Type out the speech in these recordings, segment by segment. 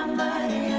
somebody.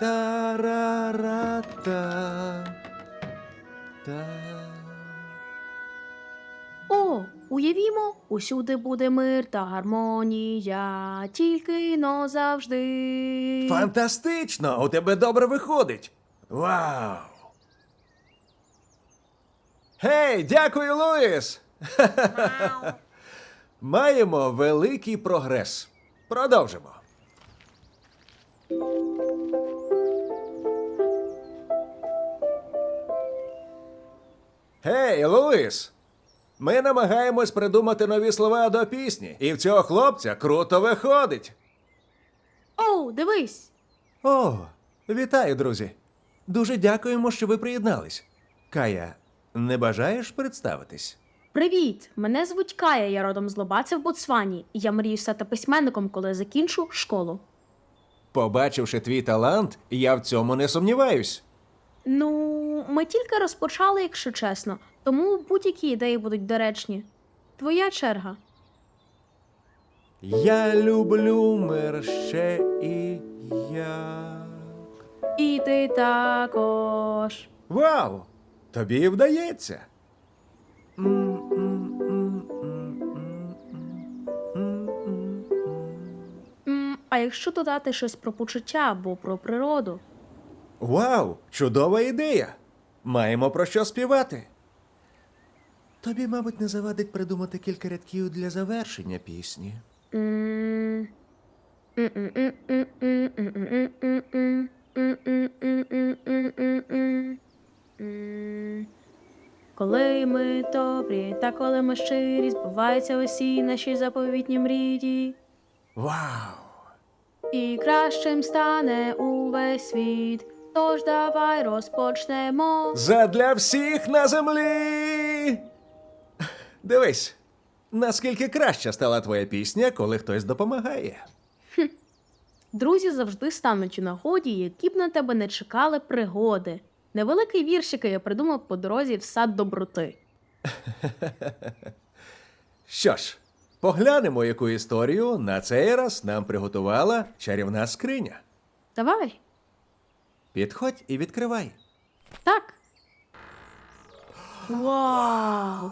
Та-ра-ра-та. Та. О, уявімо, усюди буде мир та гармонія, тільки но завжди. Фантастично! У тебе добре виходить. Вау! Гей, дякую, Луїс! Маємо великий прогрес. Продовжимо. Гей, Луїс! Ми намагаємось придумати нові слова до пісні, і в цього хлопця круто виходить. О, дивись. О, вітаю, друзі. Дуже дякуємо, що ви приєднались. Кая, не бажаєш представитись? Привіт! Мене звуть Кая, я родом з Лобаці в Ботсвані. і Я мрію стати письменником, коли закінчу школу. Побачивши твій талант, я в цьому не сумніваюсь. Ну, ми тільки розпочали, якщо чесно, тому будь-які ідеї будуть доречні. Твоя черга. Я люблю мерще і як. І ти також. Вау! Тобі вдається. М, а якщо додати щось про почуття або про природу? Вау! Чудова ідея! Маємо про що співати. Тобі, мабуть, не завадить придумати кілька рядків для завершення пісні. М. М. Коли ми добрі, та коли ми щирі, збуваються усі наші заповітні мрії, Вау! І кращим стане увесь світ. Тож давай розпочнемо. Задля всіх на землі. Дивись, наскільки краща стала твоя пісня, коли хтось допомагає. Друзі завжди стануть у нагоді, які б на тебе не чекали пригоди. Невеликий вірш, який я придумав по дорозі в сад доброти. Що ж, поглянемо, яку історію на цей раз нам приготувала чарівна скриня. Давай. Підходь і відкривай. Так. Вау!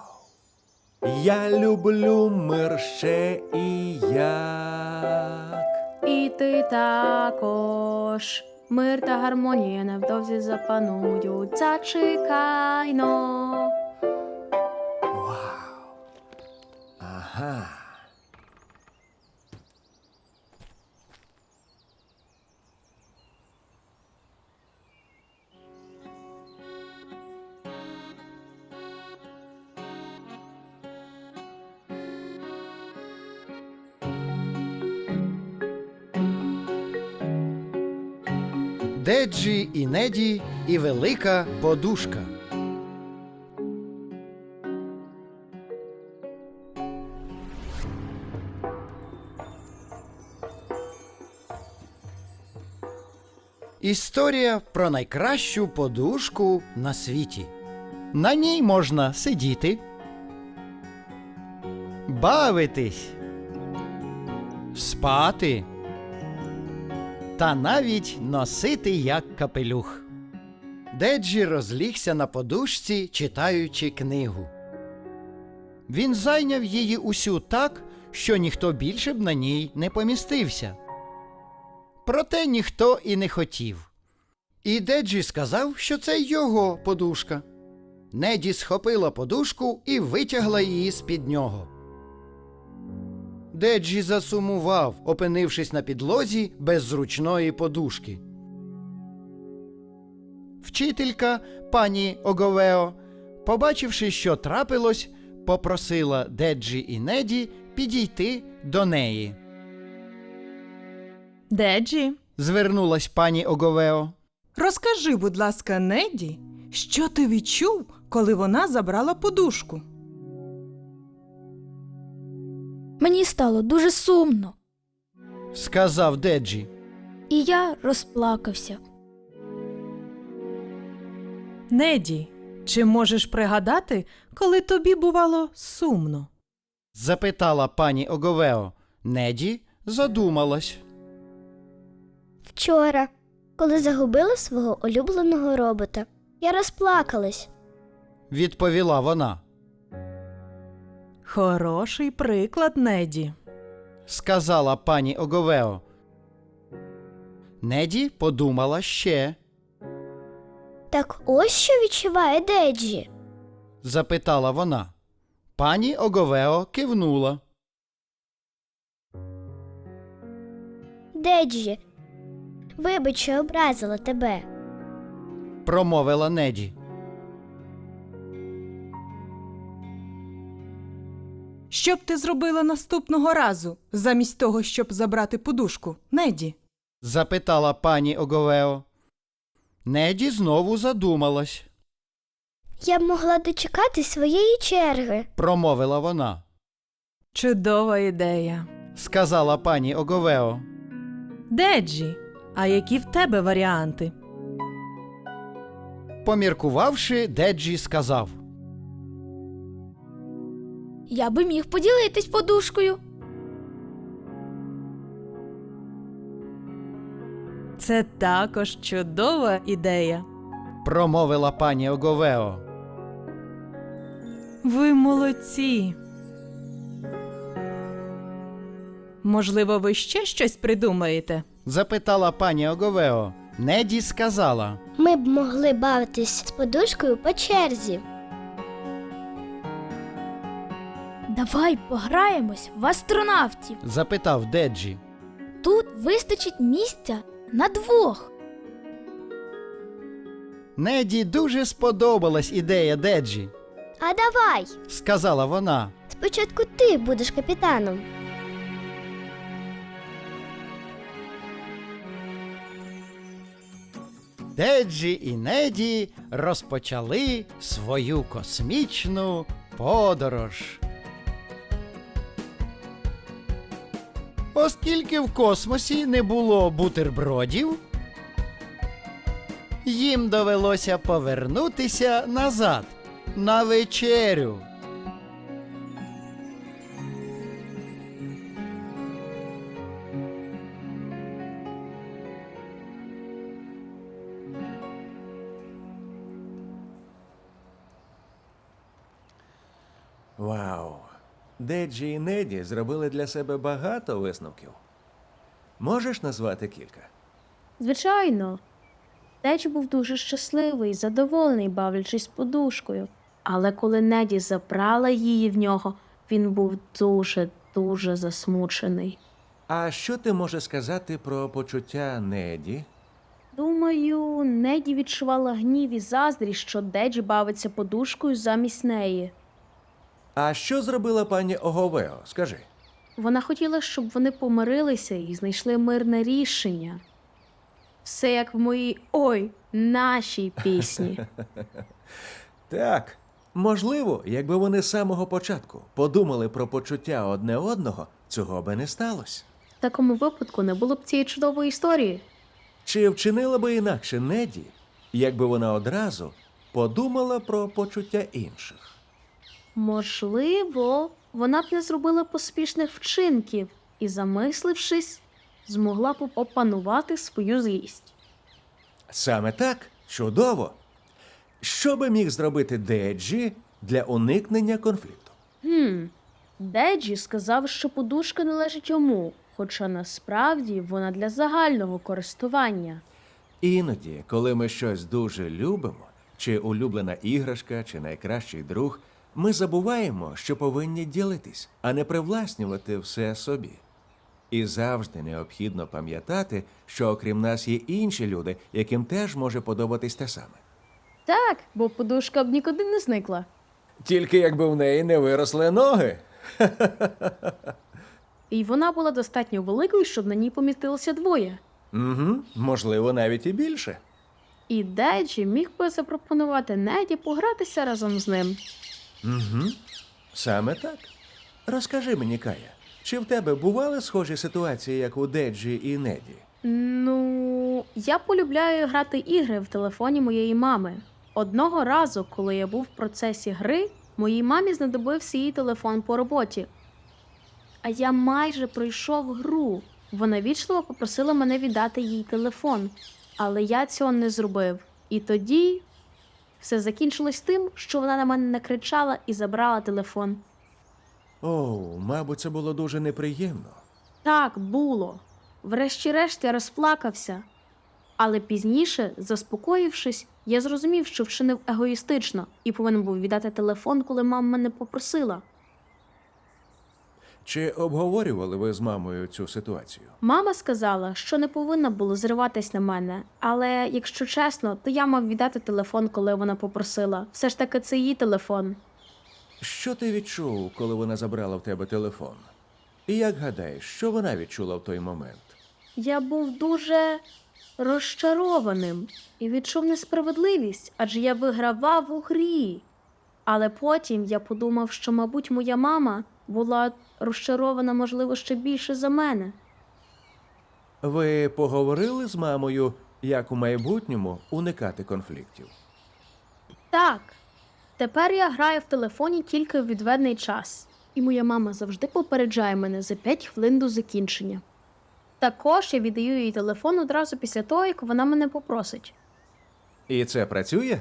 Я люблю мир ще і як. І ти також. Мир та гармонія невдовзі запанують. Зачекайно. Вау. Ага. Деджі і Неді і велика подушка. Історія про найкращу подушку на світі. На ній можна сидіти, бавитись, спати та навіть носити як капелюх. Деджі розлігся на подушці, читаючи книгу. Він зайняв її усю так, що ніхто більше б на ній не помістився. Проте ніхто і не хотів. І Деджі сказав, що це його подушка. Неді схопила подушку і витягла її з-під нього. Деджі засумував, опинившись на підлозі без зручної подушки. Вчителька пані Оговео, побачивши, що трапилось, попросила Деджі і Неді підійти до неї. Деджі, Звернулась пані Оговео. розкажи, будь ласка, Неді, що ти відчув, коли вона забрала подушку? Мені стало дуже сумно, Сказав Деджі. і я розплакався. Неді, чи можеш пригадати, коли тобі бувало сумно? Запитала пані Оговео. Неді задумалась. Вчора, коли загубила свого улюбленого робота, я розплакалась. Відповіла вона. Хороший приклад, Неді. Сказала пані Оговео. Неді подумала ще. Так ось що відчуває Деджі. Запитала вона. Пані Оговео кивнула. Деджі, вибач, що образила тебе. Промовила Неді. Що б ти зробила наступного разу, замість того, щоб забрати подушку, Неді? Запитала пані Оговео. Неді знову задумалась. Я б могла дочекати своєї черги. Промовила вона. Чудова ідея. Сказала пані Оговео. Деджі, а які в тебе варіанти? Поміркувавши, Деджі сказав. Я би міг поділитись подушкою. Це також чудова ідея. Промовила пані Оговео. Ви молодці. Можливо, ви ще щось придумаєте? Запитала пані Оговео. Неді сказала. Ми б могли бавитись з подушкою по черзі. Давай пограємось в астронавтів. Запитав Деджі. Тут вистачить місця на двох. Неді дуже сподобалась ідея Деджі, А давай! сказала вона. Спочатку ти будеш капітаном. Деджі і Неді розпочали свою космічну подорож. Оскільки в космосі не було бутербродів, їм довелося повернутися назад на вечерю. Деджі і Неді зробили для себе багато висновків. Можеш назвати кілька? Звичайно. Тедж був дуже щасливий задоволений, бавлячись подушкою. Але коли Неді забрала її в нього, він був дуже, дуже засмучений. А що ти можеш сказати про почуття Неді? Думаю, Неді відчувала гнів і заздрість, що Дедж бавиться подушкою замість неї. А що зробила пані Оговео? Скажи. Вона хотіла, щоб вони помирилися і знайшли мирне рішення. Все як в моїй ой, нашій пісні. Так, можливо, якби вони з самого початку подумали про почуття одне одного, цього би не сталося. В такому випадку не було б цієї чудової історії. Чи вчинила би інакше Неді, якби вона одразу подумала про почуття інших? Можливо, вона б не зробила поспішних вчинків і, замислившись, змогла б опанувати свою злість. Саме так, чудово. Що би міг зробити Деджі для уникнення конфлікту? Хм, Деджі сказав, що подушка належить йому, хоча насправді вона для загального користування. Іноді, коли ми щось дуже любимо, чи улюблена іграшка, чи найкращий друг, ми забуваємо, що повинні ділитись, а не привласнювати все собі. І завжди необхідно пам'ятати, що окрім нас є інші люди, яким теж може подобатись те саме. Так, бо подушка б нікуди не зникла. Тільки якби в неї не виросли ноги. І вона була достатньо великою, щоб на ній помістилося двоє. Угу, можливо, навіть і більше. І Деджі міг би запропонувати Неді погратися разом з ним. Угу. Саме так. Розкажи мені, Кая, чи в тебе бували схожі ситуації, як у Деджі і Неді? Ну, я полюбляю грати ігри в телефоні моєї мами. Одного разу, коли я був в процесі гри, моїй мамі знадобився її телефон по роботі. А я майже пройшов гру. Вона вічливо попросила мене віддати їй телефон, але я цього не зробив. І тоді все закінчилось тим, що вона на мене накричала і забрала телефон. Оу, мабуть, це було дуже неприємно. Так, було. Врешті-решт я розплакався. Але пізніше, заспокоївшись, я зрозумів, що вчинив егоїстично і повинен був віддати телефон, коли мама мене попросила. Чи обговорювали ви з мамою цю ситуацію? Мама сказала, що не повинна було зриватись на мене, але якщо чесно, то я мав віддати телефон, коли вона попросила. Все ж таки, це її телефон. Що ти відчув, коли вона забрала в тебе телефон? І як гадаєш, що вона відчула в той момент? Я був дуже розчарованим і відчув несправедливість, адже я вигравав у грі. Але потім я подумав, що, мабуть, моя мама була розчарована, можливо, ще більше за мене. Ви поговорили з мамою, як у майбутньому уникати конфліктів? Так, тепер я граю в телефоні тільки в відведений час, і моя мама завжди попереджає мене за 5 хвилин до закінчення. Також я віддаю їй телефон одразу після того, як вона мене попросить. І це працює?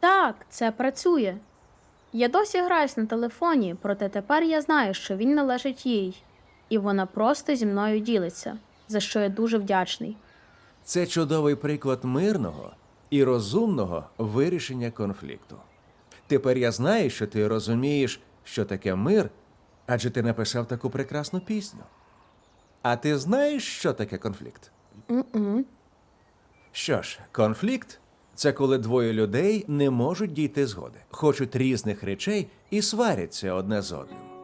Так, це працює. Я досі граюсь на телефоні, проте тепер я знаю, що він належить їй, і вона просто зі мною ділиться, за що я дуже вдячний. Це чудовий приклад мирного і розумного вирішення конфлікту. Тепер я знаю, що ти розумієш, що таке мир, адже ти написав таку прекрасну пісню. А ти знаєш, що таке конфлікт? М-м. Що ж, конфлікт це коли двоє людей не можуть дійти згоди, хочуть різних речей і сваряться одне з одним.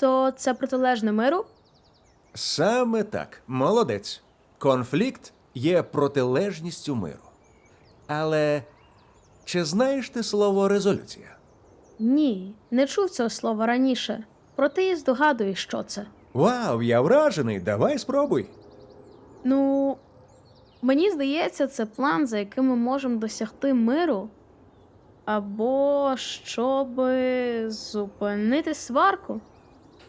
Тобто це протилежне миру? Саме так, молодець. Конфлікт є протилежністю миру. Але чи знаєш ти слово резолюція? Ні, не чув цього слова раніше. Проте я здогадуюсь, що це. Вау, я вражений, давай спробуй. Ну, мені здається, це план, за яким ми можемо досягти миру. Або щоб зупинити сварку.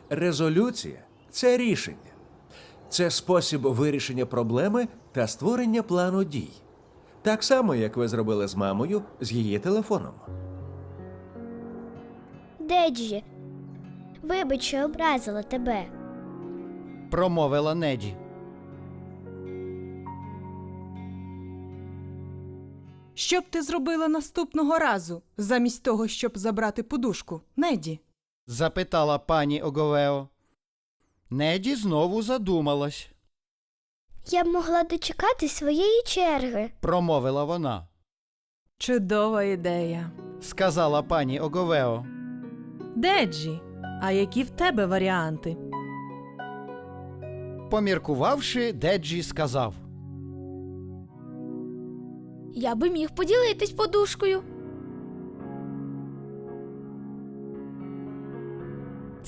Резолюція це рішення. Це спосіб вирішення проблеми та створення плану дій. Так само, як ви зробили з мамою з її телефоном. Деджі, вибач, що образила тебе. Промовила Неді. Що б ти зробила наступного разу, замість того, щоб забрати подушку, Неді? Запитала пані Оговео. Неді знову задумалась, Я б могла дочекати своєї черги. промовила вона. Чудова ідея. Сказала пані Оговео. Деджі, а які в тебе варіанти? Поміркувавши, Деджі сказав. Я би міг поділитись подушкою.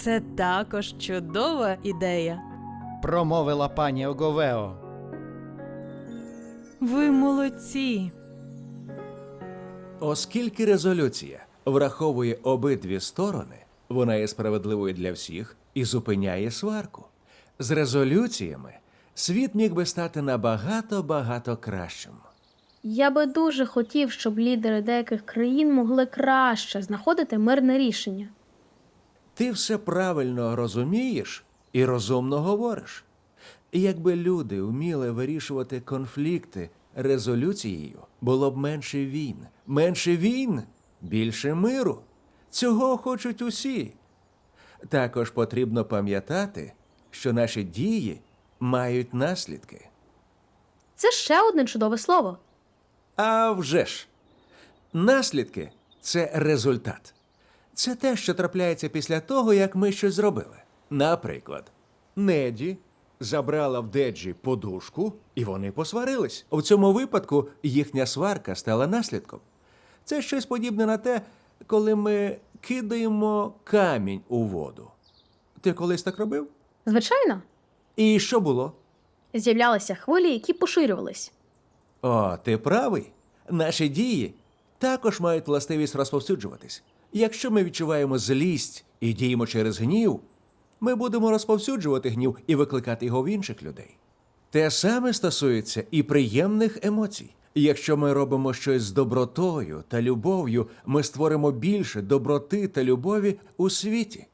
Це також чудова ідея. Промовила пані Оговео. Ви молодці. Оскільки резолюція враховує обидві сторони, вона є справедливою для всіх і зупиняє сварку. З резолюціями світ міг би стати набагато багато кращим. Я би дуже хотів, щоб лідери деяких країн могли краще знаходити мирне рішення. Ти все правильно розумієш і розумно говориш. Якби люди вміли вирішувати конфлікти резолюцією, було б менше війн. Менше війн, більше миру. Цього хочуть усі. Також потрібно пам'ятати, що наші дії мають наслідки. Це ще одне чудове слово. А вже ж. Наслідки це результат. Це те, що трапляється після того, як ми щось зробили. Наприклад, Неді забрала в Деджі подушку, і вони посварились. У цьому випадку їхня сварка стала наслідком. Це щось подібне на те, коли ми кидаємо камінь у воду. Ти колись так робив? Звичайно, І що було? з'являлися хвилі, які поширювались. О, ти правий. Наші дії також мають властивість розповсюджуватись. Якщо ми відчуваємо злість і діємо через гнів, ми будемо розповсюджувати гнів і викликати його в інших людей. Те саме стосується і приємних емоцій. Якщо ми робимо щось з добротою та любов'ю, ми створимо більше доброти та любові у світі.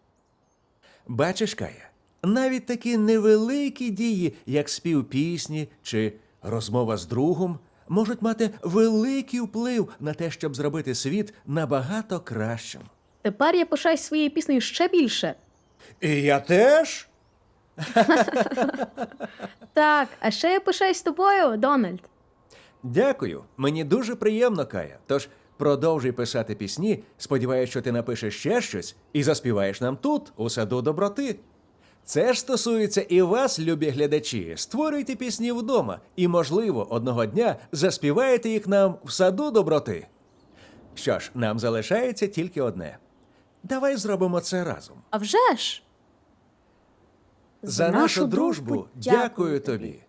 Бачиш, Кая, навіть такі невеликі дії, як спів пісні чи розмова з другом, можуть мати великий вплив на те, щоб зробити світ набагато кращим. Тепер я пишаюсь своєю піснею ще більше. І я теж. Так, а ще я пишаюсь тобою, Дональд. Дякую. Мені дуже приємно, Кая. Тож продовжуй писати пісні. Сподіваюсь, що ти напишеш ще щось і заспіваєш нам тут, у саду доброти. Це ж стосується і вас, любі глядачі. Створюйте пісні вдома і, можливо, одного дня заспіваєте їх нам в саду доброти. Що ж, нам залишається тільки одне. Давай зробимо це разом. А вже ж! За нашу дружбу дякую тобі.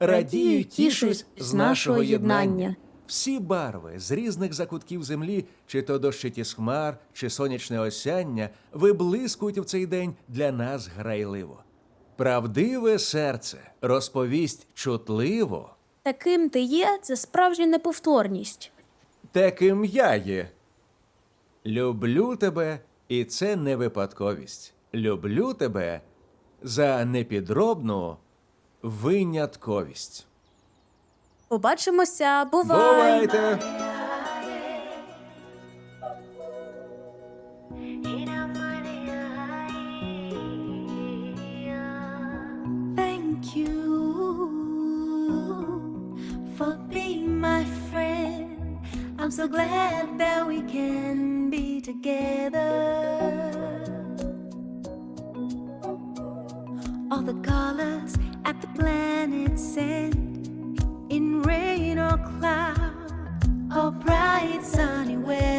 Радію, тішусь з нашого єднання. Всі барви з різних закутків землі, чи то дощиті з хмар, чи сонячне осяння, виблискують в цей день для нас грайливо. Правдиве серце розповість чутливо, Таким ти є, це справжня неповторність. таким я є. Люблю тебе, і це не випадковість. Люблю тебе за непідробну винятковість. Побачимося, Бувайте! Thank you for being my friend. I'm so glad that we can be together. All the colors at the planet's end, sunny weather